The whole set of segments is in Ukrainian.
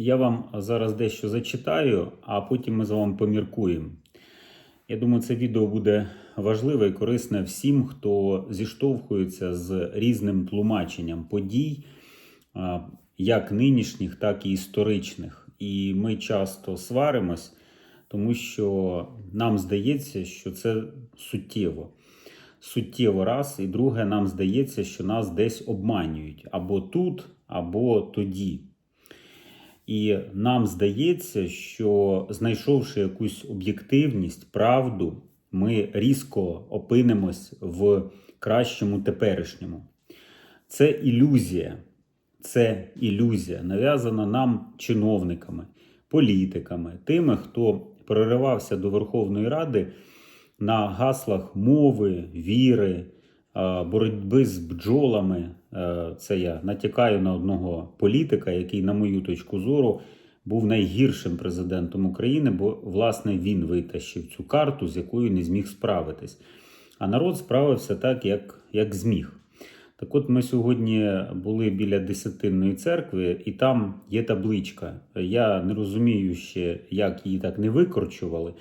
Я вам зараз дещо зачитаю, а потім ми з вами поміркуємо. Я думаю, це відео буде важливе і корисне всім, хто зіштовхується з різним тлумаченням подій, як нинішніх, так і історичних. І ми часто сваримось, тому що нам здається, що це суттєво. Суттєво раз, і друге, нам здається, що нас десь обманюють або тут, або тоді. І нам здається, що знайшовши якусь об'єктивність, правду, ми різко опинимось в кращому теперішньому. Це ілюзія, це ілюзія, нав'язана нам чиновниками, політиками, тими, хто проривався до Верховної Ради на гаслах мови, віри, боротьби з бджолами. Е, Це я натякаю на одного політика, який, на мою точку зору, був найгіршим президентом України, бо власне він витащив цю карту, з якою не зміг справитись. А народ справився так, як, як зміг. Так от ми сьогодні були біля Десятинної церкви, і там є табличка. Я не розумію ще, як її так не викорчували,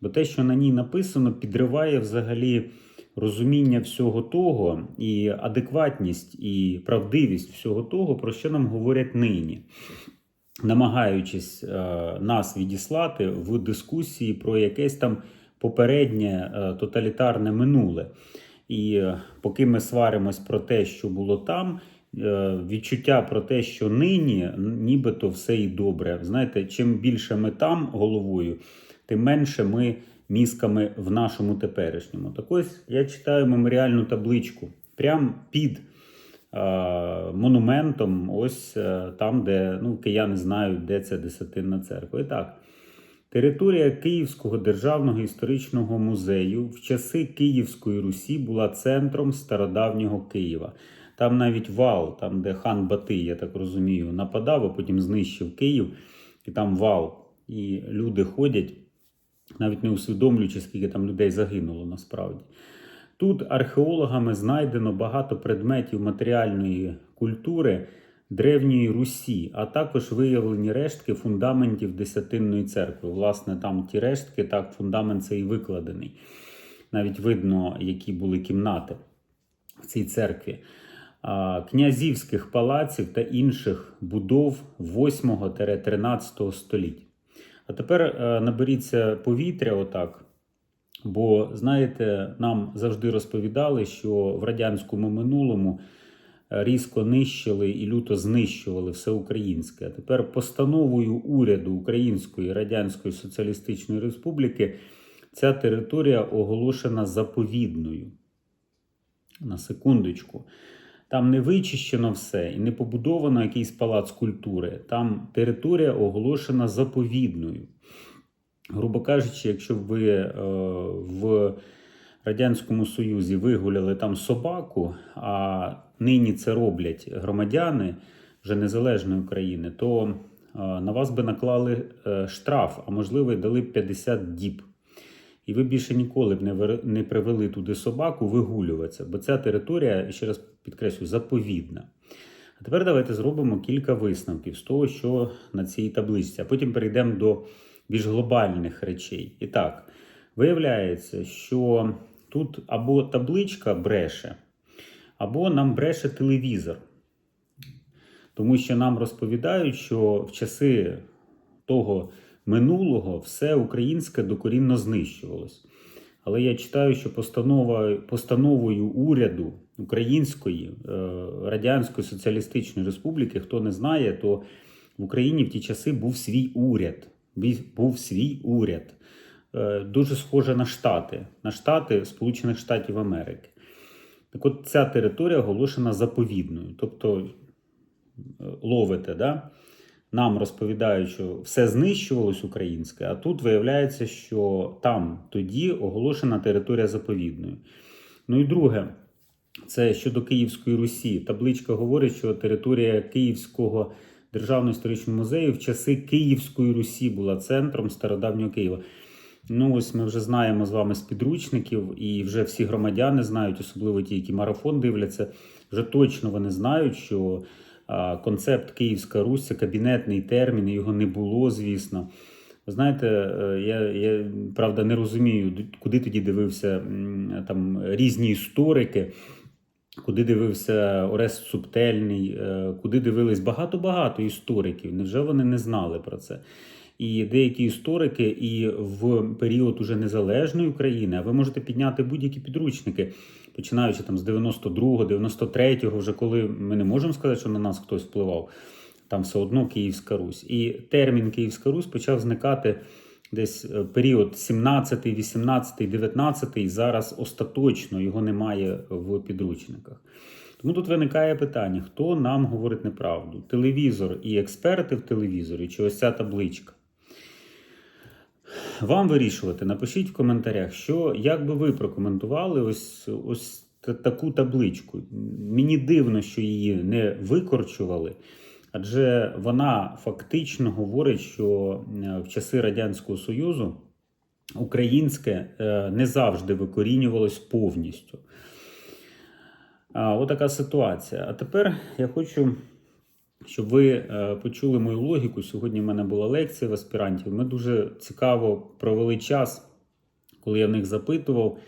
бо те, що на ній написано, підриває взагалі розуміння всього того, і адекватність, і правдивість всього того, про що нам говорять нині, намагаючись е, нас відіслати в дискусії про якесь там попереднє е, тоталітарне минуле. І е, поки ми сваримось про те, що було там, відчуття про те, що нині нібито все і добре. Знаєте, чим більше ми там головою, тим менше ми мізками в нашому теперішньому. Так ось я читаю меморіальну табличку прямо під е, монументом, ось е, там, де ну, кияни знають, де це десятинна церква. І так. Територія Київського державного історичного музею в часи Київської Русі була центром стародавнього Києва. Там навіть вал, там, де хан Батий, я так розумію, нападав, а потім знищив Київ, і там вал. І люди ходять, навіть не усвідомлюючи, скільки там людей загинуло насправді. Тут археологами знайдено багато предметів матеріальної культури Древньої Русі, а також виявлені рештки фундаментів Десятинної церкви. Власне, там ті рештки, так, фундамент цей викладений. Навіть видно, які були кімнати в цій церкві. Князівських палаців та інших будов 8-13 століть. А тепер е, наберіться повітря отак. Бо, знаєте, нам завжди розповідали, що в радянському минулому е, різко нищили і люто знищували все українське. А тепер постановою уряду Української Радянської Соціалістичної Республіки ця територія оголошена заповідною. На секундочку. Там не вичищено все і не побудовано якийсь палац культури. Там територія оголошена заповідною. Грубо кажучи, якщо ви е, в Радянському Союзі вигуляли там собаку, а нині це роблять громадяни вже незалежної України, то е, на вас би наклали е, штраф, а можливо, дали б 50 діб. І ви більше ніколи б не, не привели туди собаку вигулюватися, бо ця територія, ще раз підкреслю, заповідна. А тепер давайте зробимо кілька висновків з того, що на цій табличці, а потім перейдемо до більш глобальних речей. І так, виявляється, що тут або табличка бреше, або нам бреше телевізор. Тому що нам розповідають, що в часи того минулого все українське докорінно знищувалось. Але я читаю, що постанова, постановою уряду Української е, Радянської Соціалістичної Республіки, хто не знає, то в Україні в ті часи був свій уряд. Був свій уряд. Е, Дуже схоже на Штати, на Штати Сполучених Штатів Америки. Так от ця територія оголошена заповідною. Тобто е, ловите, да? нам розповідають, що все знищувалось українське, а тут виявляється, що там тоді оголошена територія заповідною. Ну і друге, це щодо Київської Русі. Табличка говорить, що територія Київського державного історичного музею в часи Київської Русі була центром стародавнього Києва. Ну, ось ми вже знаємо з вами з підручників, і вже всі громадяни знають, особливо ті, які марафон дивляться, вже точно вони знають, що Концепт Київська Русь це кабінетний термін, його не було, звісно. Ви знаєте, е, я, я правда не розумію, куди тоді дивився там різні історики, куди дивився Орест Субтельний, е, куди дивились багато-багато істориків. Невже вони не знали про це? І деякі історики, і в період уже незалежної України, а ви можете підняти будь-які підручники, починаючи там з 92-го, 93-го, вже коли ми не можемо сказати, що на нас хтось впливав, там все одно Київська Русь. І термін Київська Русь почав зникати десь е, період 17, 18, 19, і зараз остаточно його немає в підручниках. Тому тут виникає питання: хто нам говорить неправду? Телевізор і експерти в телевізорі, чи ось ця табличка? Вам вирішувати, напишіть в коментарях, що як би ви прокоментували ось ось таку табличку. Мені дивно, що її не викорчували, адже вона фактично говорить, що е, в часи Радянського Союзу українське е, не завжди викорінювалось повністю. Отака ситуація. А тепер я хочу, щоб ви е, почули мою логіку. Сьогодні в мене була лекція в аспірантів. Ми дуже цікаво провели час, коли я в них запитував,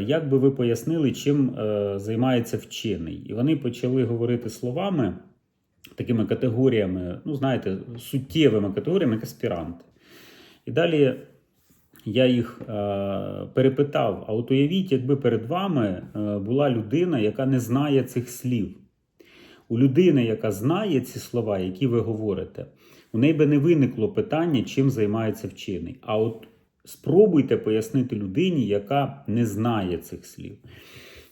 як би ви пояснили, чим займається вчений. І вони почали говорити словами, такими категоріями, ну, знаєте, суттєвими категоріями, як аспіранти. І далі я їх е, перепитав: а от уявіть, якби перед вами е, була людина, яка не знає цих слів. У людини, яка знає ці слова, які ви говорите, у неї би не виникло питання, чим займається вчений. А от спробуйте пояснити людині, яка не знає цих слів.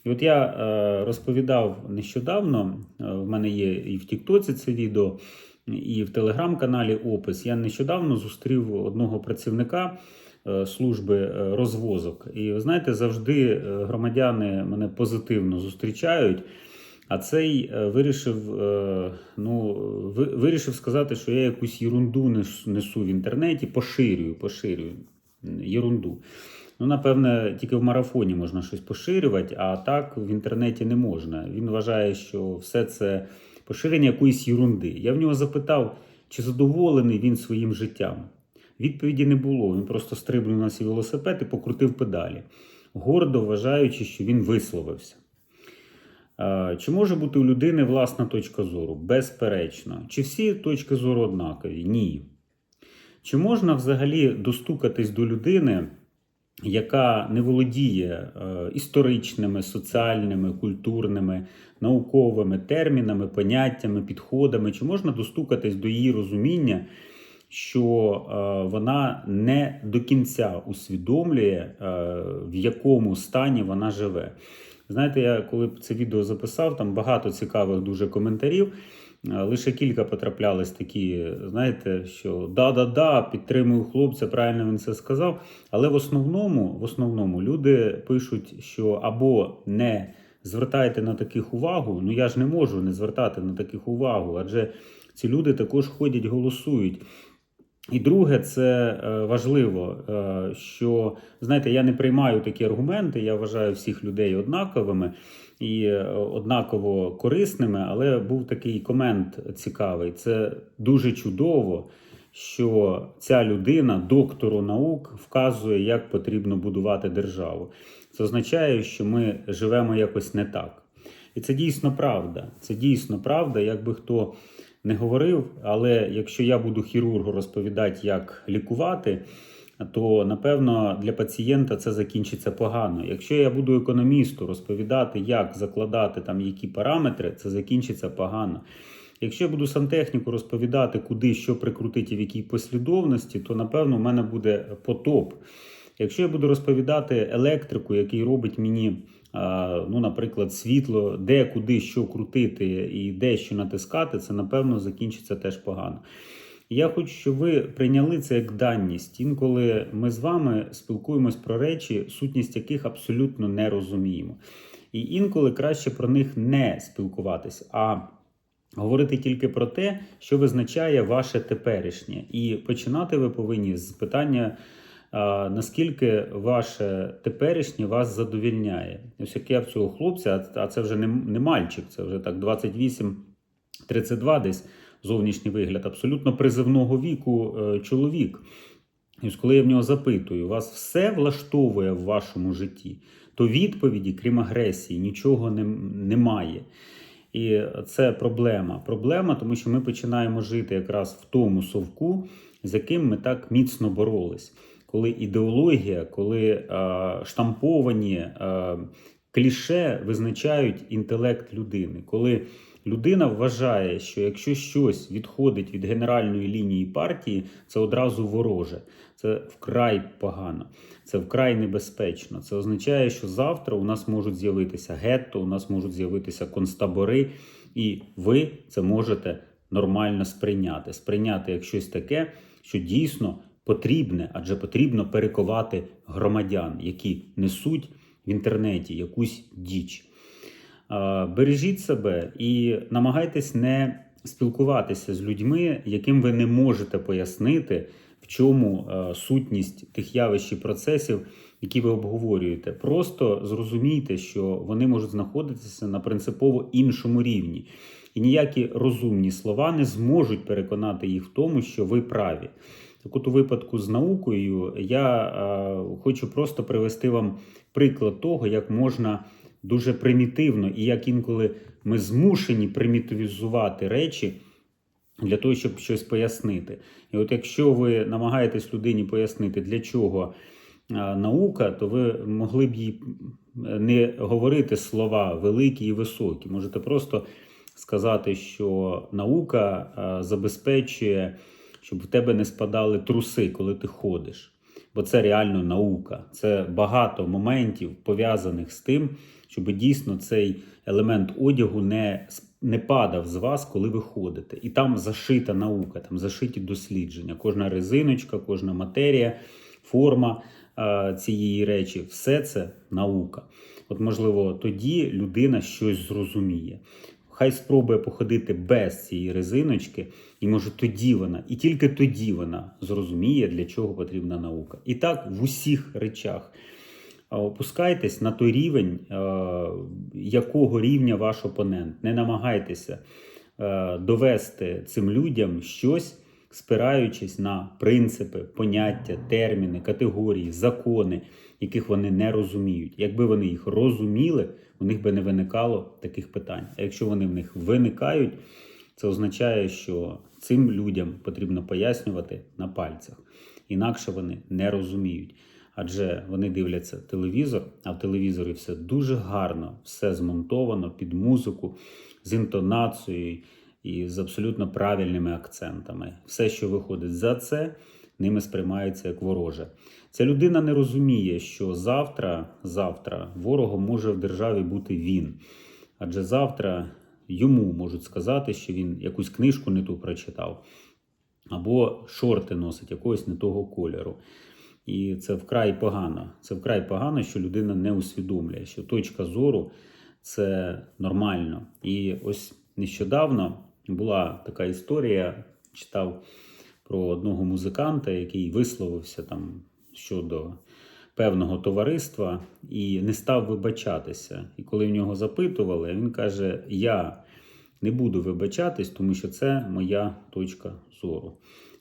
І от я е, розповідав нещодавно, е, в мене є і в Тіктоці це відео, і в телеграм-каналі опис. Я нещодавно зустрів одного працівника е, служби розвозок. І ви знаєте, завжди громадяни мене позитивно зустрічають. А цей вирішив, ну, вирішив сказати, що я якусь ерунду несу в інтернеті, поширюю, поширюю ерунду. Ну, напевне, тільки в марафоні можна щось поширювати, а так в інтернеті не можна. Він вважає, що все це поширення якоїсь ерунди. Я в нього запитав, чи задоволений він своїм життям. Відповіді не було. Він просто стрибнув на свій велосипед і покрутив педалі, гордо вважаючи, що він висловився. Е, Чи може бути у людини власна точка зору? Безперечно. Чи всі точки зору однакові? Ні. Чи можна взагалі достукатись до людини, яка не володіє е, історичними, соціальними, культурними, науковими термінами, поняттями, підходами? Чи можна достукатись до її розуміння, що е, вона не до кінця усвідомлює, е, в якому стані вона живе? Знаєте, я коли це відео записав, там багато цікавих дуже коментарів. Е, Лише кілька потраплялись такі, знаєте, що да-да-да, підтримую хлопця, правильно він це сказав. Але в основному, в основному люди пишуть, що або не звертайте на таких увагу. Ну я ж не можу не звертати на таких увагу, адже ці люди також ходять, голосують. І друге, це е, важливо, е, що знаєте, я не приймаю такі аргументи. Я вважаю всіх людей однаковими і е, однаково корисними. Але був такий комент цікавий. Це дуже чудово, що ця людина, доктору наук, вказує, як потрібно будувати державу. Це означає, що ми живемо якось не так. І це дійсно правда. Це дійсно правда, якби хто не говорив. Але якщо я буду хірургу розповідати, як лікувати, то напевно для пацієнта це закінчиться погано. Якщо я буду економісту розповідати, як закладати там які параметри, це закінчиться погано. Якщо я буду сантехніку розповідати, куди що прикрутити в якій послідовності, то напевно в мене буде потоп. Якщо я буду розповідати електрику, який робить мені, ну, наприклад, світло, де куди що крутити і де що натискати, це напевно закінчиться теж погано. Я хочу, щоб ви прийняли це як даність. Інколи ми з вами спілкуємось про речі, сутність яких абсолютно не розуміємо. І інколи краще про них не спілкуватись, а говорити тільки про те, що визначає ваше теперішнє. І починати ви повинні з питання. Наскільки ваше теперішнє вас задовільняє? Ось як я в цього хлопця, а- це вже не, не мальчик, це вже так 28 32 десь зовнішній вигляд, абсолютно призивного віку е, чоловік. І коли я в нього запитую, вас все влаштовує в вашому житті, то відповіді, крім агресії, нічого не, немає. І це проблема. Проблема, тому що ми починаємо жити якраз в тому совку, з яким ми так міцно боролись. Коли ідеологія, коли е, штамповані е, кліше визначають інтелект людини, коли людина вважає, що якщо щось відходить від генеральної лінії партії, це одразу вороже. Це вкрай погано, це вкрай небезпечно. Це означає, що завтра у нас можуть з'явитися гетто, у нас можуть з'явитися концтабори, і ви це можете нормально сприйняти. Сприйняти як щось таке, що дійсно потрібне, адже потрібно перекувати громадян, які несуть в інтернеті якусь діч. А, Бережіть себе і намагайтесь не спілкуватися з людьми, яким ви не можете пояснити, в чому е, сутність тих явищ і процесів, які ви обговорюєте. Просто зрозумійте, що вони можуть знаходитися на принципово іншому рівні. І ніякі розумні слова не зможуть переконати їх в тому, що ви праві. Так от у випадку з наукою я е, хочу просто привести вам приклад того, як можна дуже примітивно і як інколи ми змушені примітивізувати речі для того, щоб щось пояснити. І от якщо ви намагаєтесь людині пояснити, для чого наука, то ви могли б їй не говорити слова великі і високі. Можете просто сказати, що наука забезпечує, щоб в тебе не спадали труси, коли ти ходиш. Бо це реально наука. Це багато моментів пов'язаних з тим, щоб дійсно цей елемент одягу не, не падав з вас, коли ви ходите. І там зашита наука, там зашиті дослідження. Кожна резиночка, кожна матерія, форма е, цієї речі все це наука. От, можливо, тоді людина щось зрозуміє. Хай спробує походити без цієї резиночки, і може тоді вона, і тільки тоді вона зрозуміє, для чого потрібна наука. І так в усіх речах. Опускайтесь на той рівень, якого рівня ваш опонент. Не намагайтеся довести цим людям щось, спираючись на принципи, поняття, терміни, категорії, закони, яких вони не розуміють. Якби вони їх розуміли, у них би не виникало таких питань. А якщо вони в них виникають, це означає, що цим людям потрібно пояснювати на пальцях. Інакше вони не розуміють. Адже вони дивляться телевізор, а в телевізорі все дуже гарно, все змонтовано під музику, з інтонацією і з абсолютно правильними акцентами. Все, що виходить за це, ними сприймається як вороже. Ця людина не розуміє, що завтра, завтра ворогом може в державі бути він. Адже завтра йому можуть сказати, що він якусь книжку не ту прочитав, або шорти носить якогось не того кольору. І це вкрай погано. Це вкрай погано, що людина не усвідомлює, що точка зору це нормально. І ось нещодавно була така історія, читав про одного музиканта, який висловився там щодо певного товариства і не став вибачатися. І коли в нього запитували, він каже: Я не буду вибачатись, тому що це моя точка зору.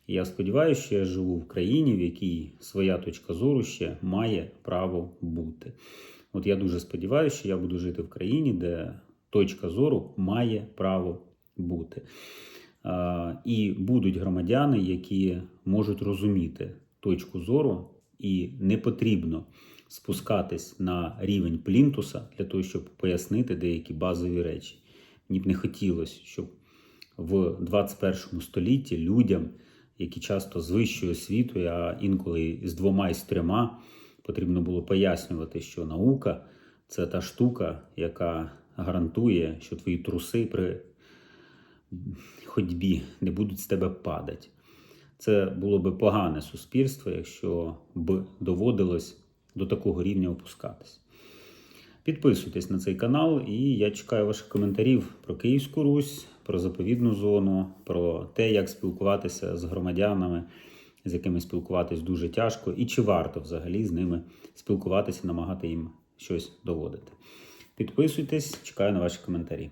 Я сподіваюся, що я живу в країні, в якій своя точка зору ще має право бути. От я дуже сподіваюся, що я буду жити в країні, де точка зору має право бути. І будуть громадяни, які можуть розуміти точку зору, і не потрібно спускатись на рівень плінтуса для того, щоб пояснити деякі базові речі. Мені б не хотілося, щоб в 21 столітті людям, які часто з вищою освітою, а інколи з двома і з трьома, потрібно було пояснювати, що наука це та штука, яка гарантує, що твої труси при ходьбі не будуть з тебе падати. Це було би погане суспільство, якщо б доводилось до такого рівня опускатись. Підписуйтесь на цей канал, і я чекаю ваших коментарів про Київську Русь, про заповідну зону, про те, як спілкуватися з громадянами, з якими спілкуватись дуже тяжко, і чи варто взагалі з ними спілкуватися, намагати їм щось доводити. Підписуйтесь, чекаю на ваші коментарі.